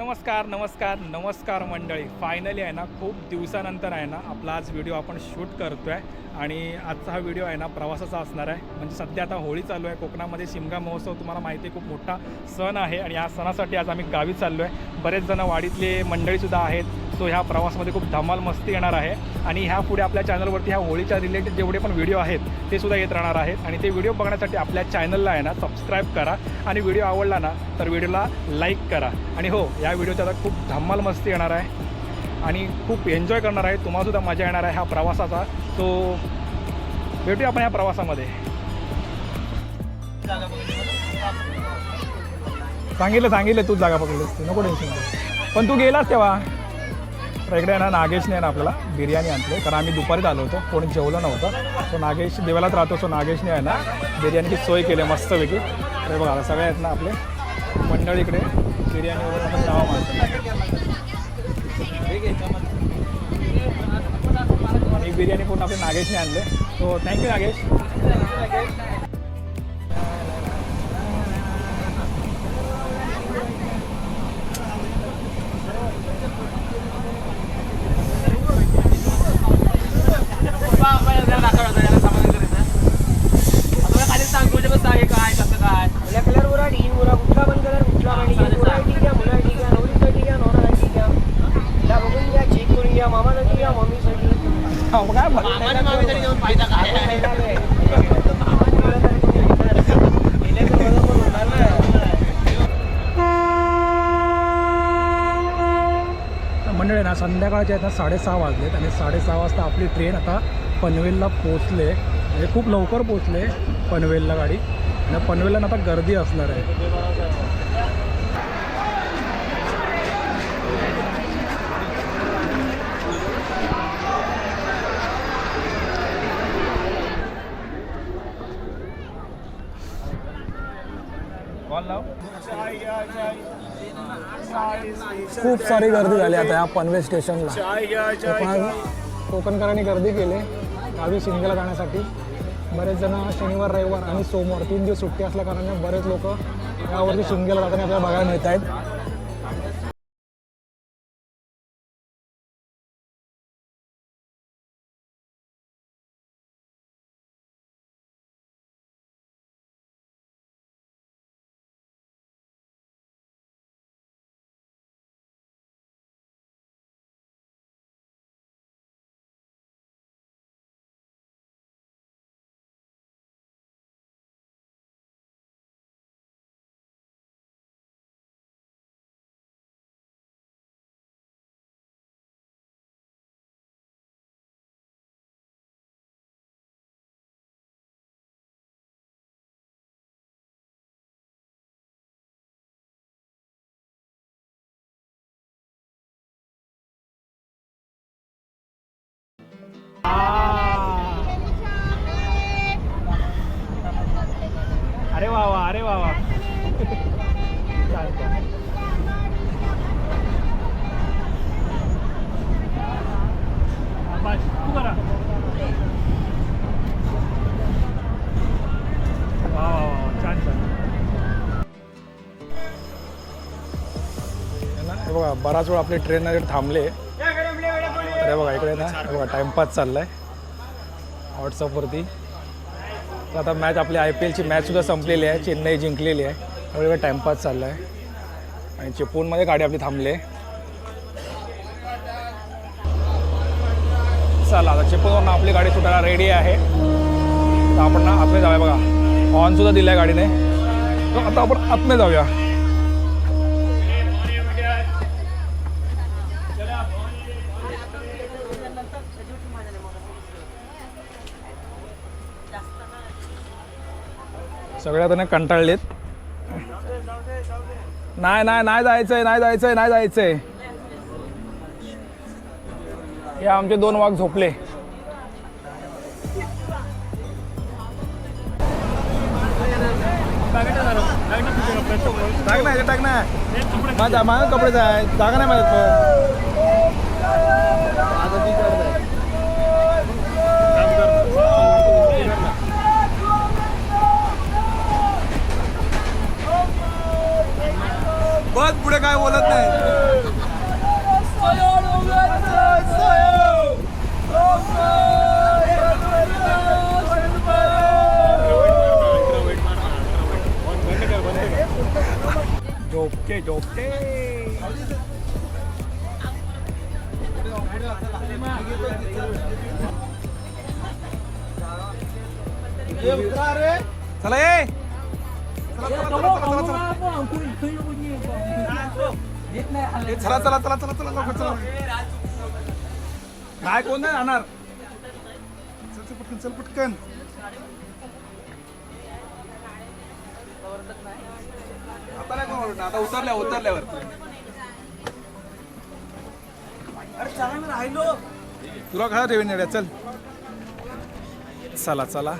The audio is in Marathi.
नमस्कार नमस्कार नमस्कार मंडळी. फायनली आहे ना खूप दिवसानंतर आहे ना आपला आज व्हिडिओ आपण शूट करतो आहे आणि आजचा हा व्हिडिओ आहे ना प्रवासाचा असणार आहे. म्हणजे सध्या आता होळी चालू आहे. कोकणामध्ये शिमगा महोत्सव तुम्हाला माहिती आहे खूप मोठा सण आहे. आणि या सणासाठी आज आम्ही गावी चाललो आहे बरेच जण वाडीतले मंडळीसुद्धा आहेत. सो ह्या प्रवासामध्ये खूप धमाल मस्ती येणार आहे. आणि ह्या पुढे आपल्या चॅनलवरती ह्या होळीच्या रिलेटेड जेवढे पण व्हिडिओ आहेत ते सुद्धा येत राहणार आहेत. आणि ते व्हिडिओ बघण्यासाठी आपल्या चॅनलला आहे ना सबस्क्राईब करा. आणि व्हिडिओ आवडला ना तर व्हिडिओला लाईक करा. आणि हो या व्हिडिओच्या आता खूप धमाल मस्ती येणार आहे. आणि खूप एन्जॉय करणार आहे. तुम्हालासुद्धा मजा येणार आहे ह्या प्रवासाचा. तो भेटूया आपण ह्या प्रवासामध्ये. सांगितलं सांगितलं तूच जागा पकडलीस नको टेन्शन पण तू गेलास तेव्हा? तर इकडे आहे ना नागेशने आहे ना आपल्याला बिर्याणी आणली. कारण आम्ही दुपारीच आलो होतो कोणी जेवलं नव्हतं. सो नागेश देवालाच राहतो सो नागेशने आहे ना बिर्याणीची सोय केली आहे मस्तपैकी. तर बघा आता सगळे आहेत ना आपले. मंडळ इकडे बिर्याणी वगैरे आपण नावा मारतो आणि बिर्याणी पूर्ण आपले नागेशने आणले. So thank you Nagesh. हो मग काय बघ- मंडळी ना संध्याकाळचे आहेत ना साडेसहा वाजलेत आणि साडेसहा वाजता आपली ट्रेन आता पनवेलला पोचले म्हणजे खूप लवकर पोचले पनवेलला गाडी. आणि पनवेलला आता गर्दी असणार आहे. खूप सारी गर्दी झाली आता या पनवेल स्टेशनला. कोकण कोकणकरांनी गर्दी केली गावी शिमग्याला जाण्यासाठी. बरेच जण शनिवार रविवार आणि सोमवार तीन दिवस सुट्टी असल्या कारणाने बरेच लोक यावरती शिमग्याला जाताना आपल्याला बघायला मिळत आहेत अरे वा वा अरे वा वा. बघा बराच वेळ आपली ट्रेन थांबले वेळ हे बघा ना हो, टाइमपास चाललाय व्हॉट्सअपवरती तर आता मॅच आपली आय पी एलची मॅचसुद्धा संपलेली आहे. चेन्नई जिंकलेली आहे. त्यामुळे टाइमपास चालला आहे आणि चिपळूणमध्ये गाडी आपली थांबली आहे. चला आता चिपळूण आपली गाडी सुटायला रेडी आहे. तर आपण ना आतमध्ये जाऊया बघा. हॉर्नसुद्धा दिला आहे गाडीने. तर आता आपण आतमध्ये जाऊया. सगळ्या कंटाळलेत. नाही नाही नाही जायचंय नाही जायचंय नाही जायचंय. हे आमचे दोन वाघ झोपले. टाक ना टाक ना. माझ्या माझ्या कपडे जाय जागा नाही माझ्या बस पुढे काय बोलत नाही. झोपके झोपके चला ये चला चला. चला चला चला चला चला काय कोण नाही राहणार चल चल पटकन चल पटकन आता नाही कोण ओरडणार आता उतरल्या उतरल्यावर अरे चला ना राहिलो तुला खा नेड्या चल चला चला